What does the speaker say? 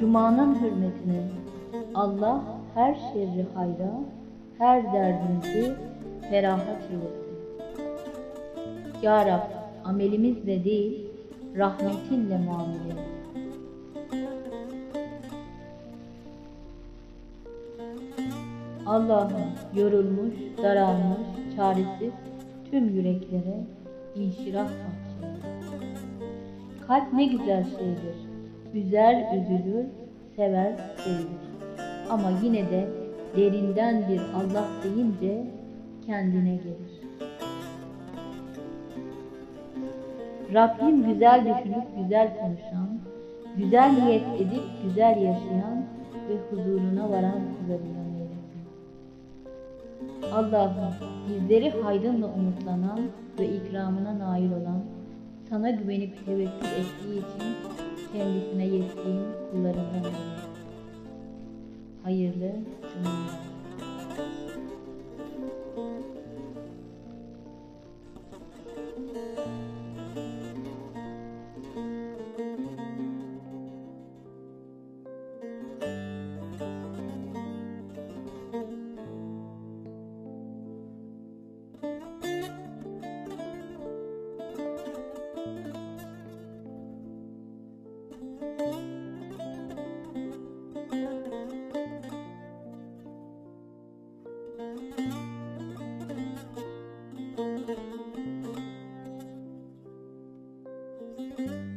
Cuma'nın hürmetine Allah her şerri hayra, her derdimizi ferahat eylesin. Ya Rab, amelimizle değil, rahmetinle muamele et. Allah'ım yorulmuş, daralmış, çaresiz tüm yüreklere inşirah bahşeyle. Kalp ne güzel şeydir. Üzer, üzülür, sever, sevilir. Ama yine de derinden bir Allah deyince kendine gelir. Rabbim güzel düşünüp güzel konuşan, güzel niyet edip güzel yaşayan ve huzuruna varan kullarından eylesin. Allah'ım bizleri hayrınla umutlanan ve ikramına nail olan, sana güvenip tevekkül ettiği için kendisine yettiğin kullarından eylesin. Hayırlı cumalar. thank you